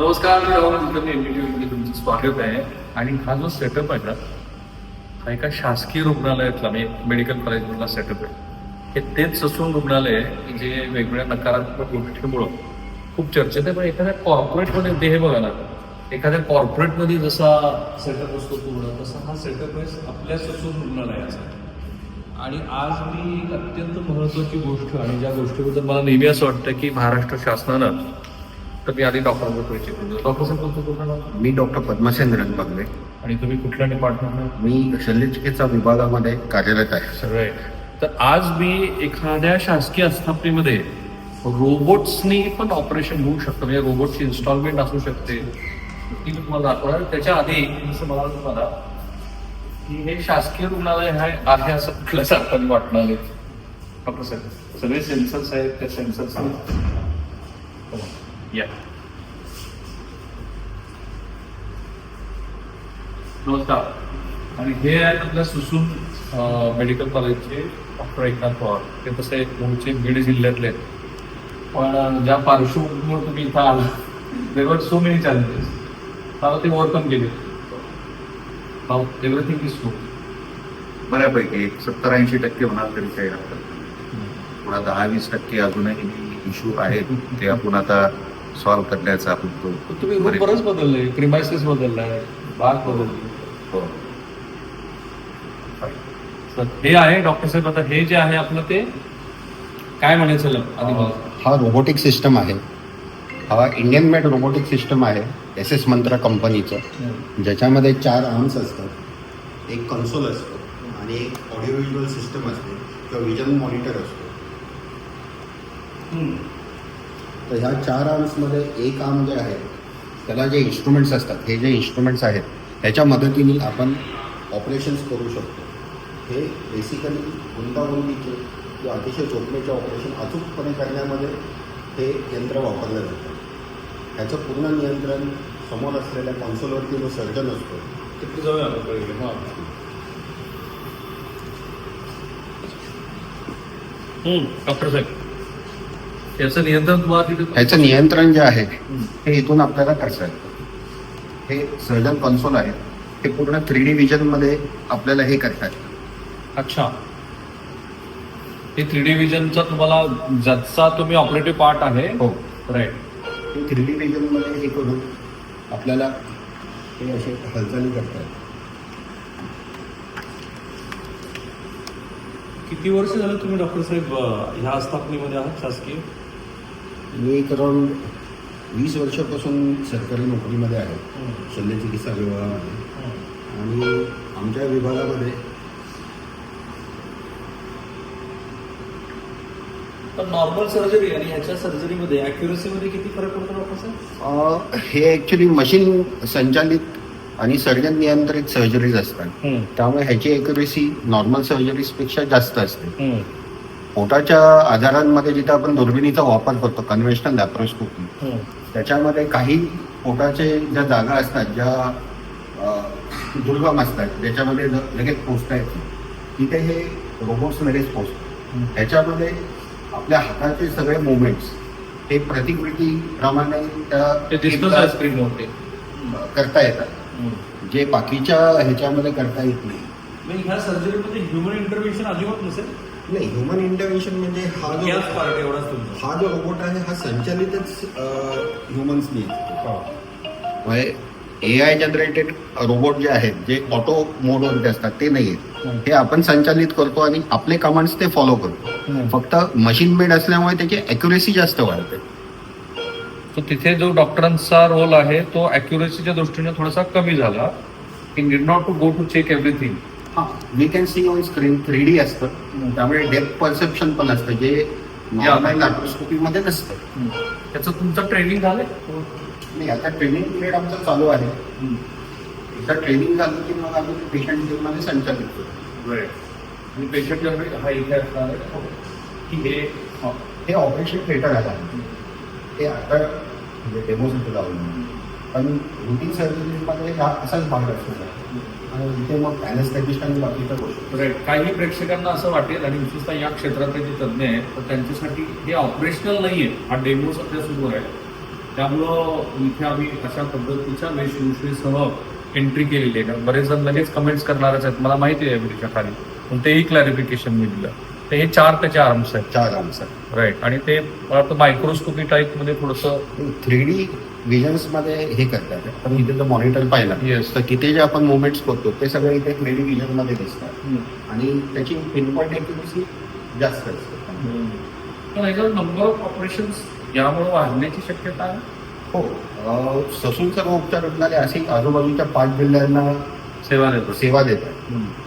नमस्कार मी राहुल कुलकर्णी तुमचं स्वागत आहे. आणि हा जो सेटअप आहे ना हा एका शासकीय रुग्णालयातला म्हणजे मेडिकल कॉलेजमधला सेटअप आहे. हे तेच ससून रुग्णालय आहे जे वेगवेगळ्या नकारात्मक गोष्टीमुळं खूप चर्चेत आहे. पण एखाद्या कॉर्पोरेटमध्ये ते हे बघा ना एखाद्या कॉर्पोरेटमध्ये जसा सेटअप असतो पूर्ण तसा हा सेटअप आहे आपल्या ससून रुग्णालयाचा. आणि आज मी एक अत्यंत महत्वाची गोष्ट आणि ज्या गोष्टीबद्दल मला नेहमी असं वाटतं की महाराष्ट्र शासनानं तर मी आधी करून देतो डॉक्टर साहेब तुमचं पूर्ण नाव? मी डॉक्टर पद्मसेंद्रन बगले आणि तुम्ही कुठल्या डिपार्टमेंट मी शल्यचिकित्सा विभागामध्ये कार्यरत आहे. सगळे. तर आज मी एखाद्या शासकीय आस्थापनेमध्ये रोबोट्सनी पण ऑपरेशन होऊ शकतं. म्हणजे रोबोटची इन्स्टॉलमेंट असू शकते. ती मी तुम्हाला दाखवणार त्याच्या आधी जसं मला तुम्हाला की हे शासकीय रुग्णालय आहे आहे असं कुठल्यासारखं वाटणार नाही डॉक्टर साहेब सगळे सेन्सर्स आहेत त्या सेन्सर्स या नमस्कार. आणि हे आहेत आपल्या सुसून मेडिकल कॉलेजचे डॉक्टर एकनाथ पवार. ते तसे मूळचे बीड जिल्ह्यातले आहेत. पण ज्या पार्श्वभूमीवर तुम्ही इथं आला देवर सो मेनी चॅलेंजेस मला ते ओव्हरकम केले. एव्हरीथिंग इज गुड बऱ्यापैकी एक सत्तर ऐंशी टक्के म्हणाल तरी काही हरकत नाही. पुन्हा दहा वीस टक्के अजूनही इश्यू आहेत. ते आपण आता सॉल्व्ह करण्याचा आपण तो तुम्ही रूम बरंच बदललंय प्रिमायसेस बदललाय बाग बदलली. हो. हे आहे डॉक्टर साहेब आता हे जे आहे आपलं ते काय म्हणायचं आधी मला हा रोबोटिक सिस्टम आहे. हा इंडियन मेड रोबोटिक सिस्टम आहे एस एस मंत्रा कंपनीचं ज्याच्यामध्ये चार आर्म्स असतात. एक कन्सोल असतो आणि एक ऑडिओ व्हिज्युअल सिस्टम असते. किंवा विजन मॉनिटर असतो. तर ह्या चार आर्म्समध्ये एक आर्म जे आहे त्याला जे इन्स्ट्रुमेंट्स असतात हे जे इन्स्ट्रुमेंट्स आहेत त्याच्या मदतीने आपण ऑपरेशन्स करू शकतो. हे बेसिकली गुंतागुंतीचे किंवा अतिशय चोपण्याचे ऑपरेशन अचूकपणे करण्यामध्ये हे यंत्र वापरलं जातं. ह्याचं पूर्ण नियंत्रण समोर असलेल्या कॉन्सोलवरती जो सर्जन असतो तिकडे जाऊया आपण पहिले हा. डॉक्टर साहेब. याचं नियंत्रण तुम्हाला तिथे ह्याचं नियंत्रण जे आहे हे इथून आपल्याला करता येतं हे सर्जन कन्सोल आहे. हे पूर्ण थ्री डी विजनमध्ये आपल्याला हे करता येतं. अच्छा. हे थ्री डी विजनचा तुम्हाला ज्याचा तुम्ही ऑपरेटिव्ह पार्ट आहे हो. राईट हे थ्री डी विजनमध्ये हे करून आपल्याला हे असे हालचाली करता येतात. किती वर्ष झालं तुम्ही डॉक्टर साहेब अं, ह्या आस्थापनेमध्ये आहात शासकीय? मी एक अराऊंड वीस वर्षापासून सरकारी नोकरीमध्ये आहे. शल्यचिकित्सा विभागामध्ये. आणि आमच्या विभागामध्ये नॉर्मल सर्जरी आणि ह्याच्या सर्जरीमध्ये मध्ये किती फरक पडतो डॉक्टर हे ॲक्च्युली मशीन संचालित आणि सर्जन नियंत्रित सर्जरीज असतात. त्यामुळे ह्याची एक्युरेसी नॉर्मल सर्जरीजपेक्षा जास्त असते. पोटाच्या आजारांमध्ये जिथं आपण दुर्बिणीचा वापर करतो कन्व्हेन्शनल लॅप्रोस्कोपी त्याच्यामध्ये काही पोटाचे ज्या जागा असतात ज्या दुर्गम असतात ज्याच्यामध्ये ज- लगेच पोचता येत नाही. तिथे हे रोबोट्स लगेच पोचतात ह्याच्यामध्ये आपल्या हाताचे सगळे मुवमेंट्स हे प्रतिकृतीप्रमाणे त्या करता येतात. जे बाकीच्या ह्याच्यामध्ये करता येत नाही. ह्या सर्जरीमध्ये ह्युमन इंटरव्हेन्शन अजिबात नसेल? नाही ह्युमन इंटरव्हेन्शन म्हणजे हा जो याच पार्ट एवढाच तुमचा. हा जो रोबोट आहे हा संचालितच ह्युमन्सनी म्हणजे ए आय जनरेटेड रोबोट जे आहेत जे ऑटो मोडवरती असतात ते नाही आहेत हे आपण संचालित करतो आणि आपले कमांड्स ते फॉलो करतो. फक्त मशीन मेड असल्यामुळे त्याची अॅक्युरेसी जास्त वाढते. तर तिथे जो डॉक्टरांचा रोल आहे तो अॅक्युरेसीच्या दृष्टीने थोडासा कमी झाला. की need not to go to check everything हा we can see on screen three D असतं. त्यामुळे डेप्थ परसेप्शन पण असतं जे लॅप्रोस्कोपीमध्ये नसतं. त्याचं तुमचं ट्रेनिंग झालंय? नाही आता ट्रेनिंग पिरियड आमचं चालू आहे. एकदा ट्रेनिंग झालं की मग आम्ही पेशंट जीवनाने संचालित करतो. आणि पेशंट हा इथे असणार आहे. की हे हा. हे ऑपरेशन थिएटर आहे. ते आता म्हणजे डेमोसाठी लावलं. पण रुटीन सर्जरीमध्ये हा असाच भाग असतो. आणि इथे मग अॅनेस्थेटिस्ट आणि बाकीच्या गोष्टी. काही प्रेक्षकांना असं वाटेल आणि विशेषतः या क्षेत्रातले जे तज्ज्ञ आहेत तर त्यांच्यासाठी हे ऑपरेशनल नाहीये. हा डेमो सध्या सुरू आहे. त्यामुळं इथे आम्ही अशा पद्धतीच्या वेशभूषेसह एंट्री केलेली आहे. कारण बरेच जण लगेच कमेंट्स करणारच आहेत. मला माहिती आहे त्याच्याखाली. पण तेही क्लॅरिफिकेशन मी दिलं. तर हे चार त्याचे आर्म्स आहेत. चार आन्सर राईट आणि ते मला वाटतं मायक्रोस्कोपी टाईपमध्ये थोडंसं थ्री डी विजन्समध्ये हे करतात. आपण इथे जर मॉनिटर पाहिलं. Yes. तर तिथे जे आपण मुवमेंट्स करतो ते सगळे इथे थ्री डी विजनमध्ये दिसतात आणि त्याची पिनपॉइंट एक्युरेसी जास्त असते. पण याच्यावर नंबर ऑफ ऑपरेशन्स यामुळे वाढण्याची शक्यता हो. अं, ससून सर्व उपचार रुग्णालय अशी आजूबाजूच्या पाच जिल्ह्यांना सेवा देतो सेवा देतात.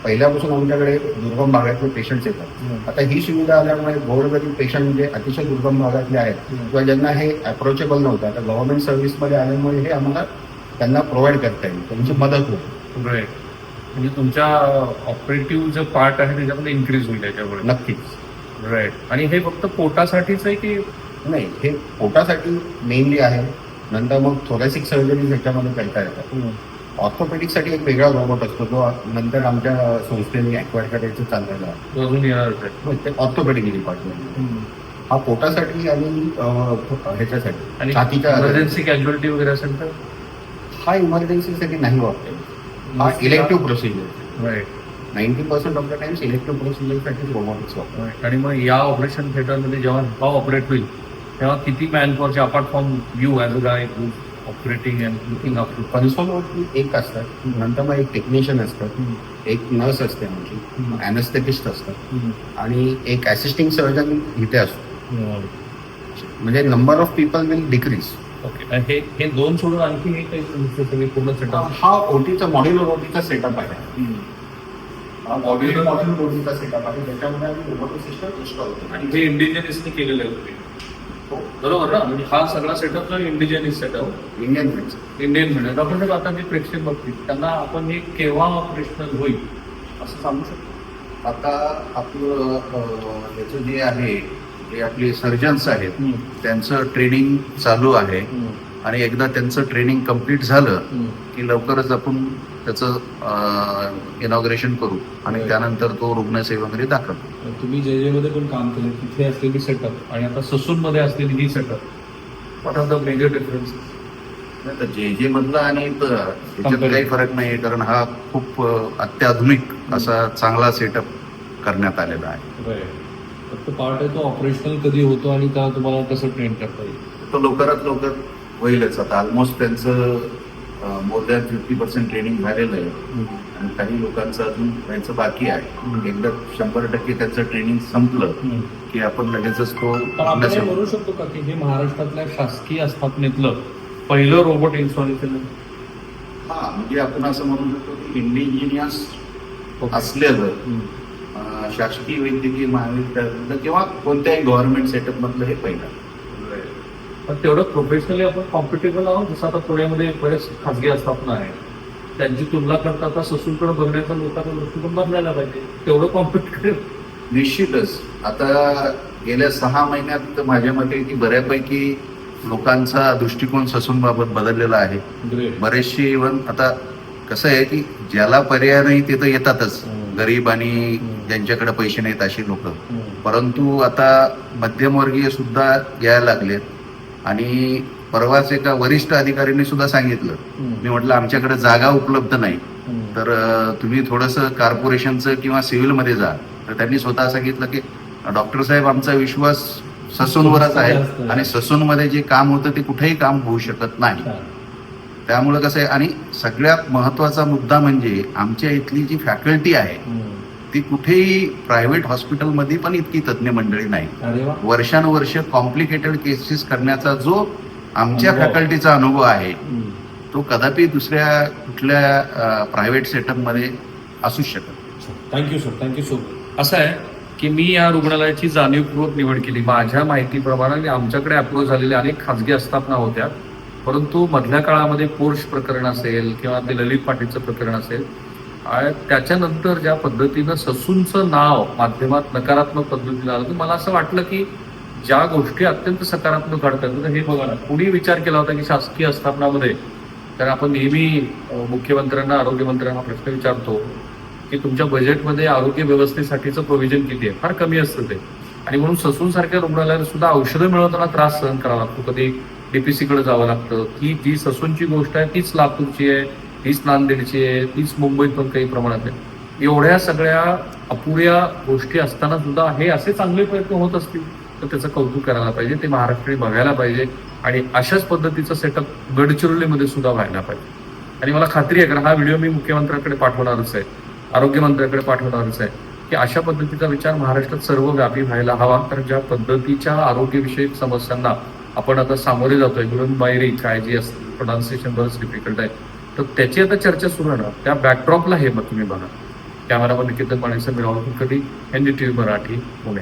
पहिल्यापासून आमच्याकडे दुर्गम भागातले पेशंट्स येतात. आता ही सुविधा आल्यामुळे गोरगरीब पेशंट जे अतिशय दुर्गम भागातले आहेत किंवा ज्यांना हे अप्रोचेबल नव्हतं आता गव्हर्नमेंट सर्व्हिसमध्ये आल्यामुळे हे आम्हाला त्यांना प्रोव्हाइड करता येईल त्यांची मदत होईल. राईट म्हणजे तुमच्या ऑपरेटिव्ह जो पार्ट आहे त्याच्यामध्ये इन्क्रीज होईल याच्यामुळे नक्कीच. राईट आणि हे फक्त पोटासाठीच आहे की नाही हे पोटासाठी मेनली आहे. नंतर मग थोरॅसिक सर्जरी याच्यामध्ये करता येतात. ऑर्थोपेडिकसाठी एक वेगळा रोबोट असतो जो नंतर आमच्या संस्थेने ऍक्वायर करायचं चाललेला आहे. अजून ऑर्थोपेडिक डिपार्टमेंट हा पोटासाठी आणि ह्याच्यासाठी आणि छातीच्या इमर्जन्सी कॅज्युअलिटी वगैरे असेल तर? हा इमर्जन्सीसाठी नाही वापरेल हा elective procedure right ninety percent of the times elective प्रोसिजरसाठी robotics वापरतात. आणि मग या ऑपरेशन थिएटरमध्ये जेव्हा हा ऑपरेट होईल तेव्हा किती man फॉरचे apart from you as a guy operating and looking to कन्सोलवरती एक असतात नंतर मग एक टेक्निशियन असतात एक नर्स असते आमची अॅनेस्थेटिस्ट असतात. आणि एक असिस्टिंग सर्जन इथे असतो. म्हणजे number of people will decrease okay हे हे दोन सोडून आणखी हे काही पूर्ण सेटअप हा ओटीचा मॉड्युलर ओटीचा सेटअप आहे. हा मॉड्युलर मॉड्युलर ओटीचा सेटअप आहे. त्याच्यामध्ये आम्ही रोबोटिक सिस्टम इन्स्टॉल केलं आणि हे इंडिजिनियसने केलेलं आहे. बरोबर ना? म्हणजे हा सगळा सेटअप जो इंडिजिनियस सेटअप इंडियन इंडियन म्हणजे. डॉक्टर साहेब आता जे प्रेक्षक बघतील त्यांना आपण हे केव्हा ऑपरेशनल होईल असं सांगू शकतो? आता आपलं अं, याचं जे आहे जे आपले सर्जन्स आहेत त्यांचं ट्रेनिंग चालू आहे. आणि एकदा त्यांचं ट्रेनिंग कंप्लीट झालं की लवकरच आपण त्याचं इनॉग्रेशन करू आणि. त्यानंतर तो रुग्णसेवेमध्ये दाखल. तुम्ही जे जे मध्ये पण काम केलं तिथे असलेली सेटअप आणि आता ससून मध्ये असलेली ही setup what are the major difference जे जे मधला आणि त्याच्यात. काही फरक नाही कारण हा खूप अत्याधुनिक असा चांगला सेटअप करण्यात आलेला आहे. फक्त पार्ट आहे तो ऑपरेशनल कधी होतो आणि त्या तुम्हाला कसं ट्रेन करता येईल? तो लवकरात लवकर होईलच. आता ऑलमोस्ट त्यांचं more than fifty percent training झालेलं आहे. आणि काही लोकांचं अजून व्हायचं बाकी आहे. एकदा शंभर टक्के त्यांचं ट्रेनिंग संपलं की आपण लगेचच तो म्हणू शकतो का की हे महाराष्ट्रातल्या शासकीय स्थापनेतलं पहिलं रोबोट इन्स्टॉलेशन हा म्हणजे आपण असं म्हणू शकतो की इंडिजिनियस असलेलं शासकीय वैद्यकीय महाविद्यालय किंवा कोणत्याही गव्हर्नमेंट सेटअप मधलं हे पहिलं. पण तेवढं प्रोफेशनली आपण कॉम्पिटेबल आहोत. जसं आता पुण्यामध्ये बरेच खाजगी आस्थापना आहे त्यांची तुलना करता आता ससूनकडे बघण्याचा लोकांचा दृष्टिकोन बदलायला पाहिजे. तेवढं कॉम्पिटेटिव्ह निश्चितच. आता गेल्या सहा महिन्यात माझ्या मते की बऱ्यापैकी लोकांचा दृष्टिकोन ससूनबाबत बदललेला आहे. बरेचसे इव्हन आता कसं आहे की ज्याला पर्याय नाही ते तर येतातच. गरीब आणि. ज्यांच्याकडे पैसे नाहीत अशी लोक. परंतु आता मध्यमवर्गीय सुद्धा यायला लागलेत. आणि परवाच एका वरिष्ठ अधिकाऱ्यांनी सुद्धा सांगितलं. मी म्हटलं आमच्याकडे जागा उपलब्ध नाही. तर तुम्ही थोडंसं कॉर्पोरेशनचं किंवा सिव्हिलमध्ये जा. तर त्यांनी स्वतः सांगितलं की डॉक्टर साहेब आमचा विश्वास ससूनवरच आहे. आणि ससूनमध्ये जे काम होतं ते कुठेही काम होऊ शकत नाही. त्यामुळं कसं आहे आणि सगळ्यात महत्त्वाचा मुद्दा म्हणजे आमच्या इथली जी फॅकल्टी आहे ती कुठेही प्रायव्हेट हॉस्पिटलमध्ये पण इतकी तज्ज्ञ मंडळी नाही. वर्षानुवर्ष कॉम्प्लिकेटेड केसेस करण्याचा जो आमच्या. फॅकल्टीचा अनुभव आहे तो कदापि दुसऱ्या कुठल्या प्रायव्हेट सेटअपमध्ये असूच शकत थँक्यू सर थँक्यू सो असं आहे की मी या रुग्णालयाची जाणीवपूर्वक निवड केली. माझ्या माहितीप्रमाणे आमच्याकडे अप्रोच झालेल्या अनेक खाजगी आस्थापना होत्या. परंतु मधल्या काळामध्ये पोर्श प्रकरण असेल किंवा ते ललित पाटीलचं प्रकरण असेल त्याच्यानंतर ज्या पद्धतीनं ससूनचं नाव माध्यमात नकारात्मक पद्धतीनं आलं तर मला असं वाटलं की ज्या गोष्टी अत्यंत सकारात्मक घडतात तर हे बघा ना कुणी विचार केला होता की शासकीय आस्थापनामध्ये तर आपण नेहमी मुख्यमंत्र्यांना आरोग्यमंत्र्यांना प्रश्न विचारतो की तुमच्या बजेटमध्ये आरोग्य व्यवस्थेसाठीचं प्रोव्हिजन किती आहे? फार कमी असतं ते. आणि म्हणून ससूनसारख्या रुग्णालयाला सुद्धा औषधं मिळवताना त्रास सहन करावा लागतो. कधी डीपीसीकडे जावं लागतं की जी ससूनची गोष्ट आहे तीच लातूरची आहे तीच नांदेडची आहे तीच मुंबईत पण काही प्रमाणात आहे एवढ्या सगळ्या अपुऱ्या गोष्टी असताना सुद्धा हे असे चांगले प्रयत्न होत असतील तर त्याचं कौतुक करायला पाहिजे ते महाराष्ट्राने बघायला पाहिजे आणि अशाच पद्धतीचं सेटअप गडचिरोलीमध्ये सुद्धा व्हायला पाहिजे. आणि मला खात्री आहे कारण हा व्हिडिओ मी मुख्यमंत्र्यांकडे पाठवणारच आहे आरोग्यमंत्र्यांकडे पाठवणारच आहे की अशा पद्धतीचा विचार महाराष्ट्रात सर्व व्यापी व्हायला हवा. कारण ज्या पद्धतीच्या आरोग्यविषयक समस्यांना आपण आता सामोरे जातोय म्हणून बाहेरी काय जी असते प्रोनाऊन्सिएशन बरंच डिफिकल्ट आहे. तर त्याची आता चर्चा सुरू आहे ना. त्या बॅकड्रॉपला हे मग तुम्ही बघा. कॅमेरामध्ये निकेतन माणिकचं मिळावं कधी N D T V Marathi Pune.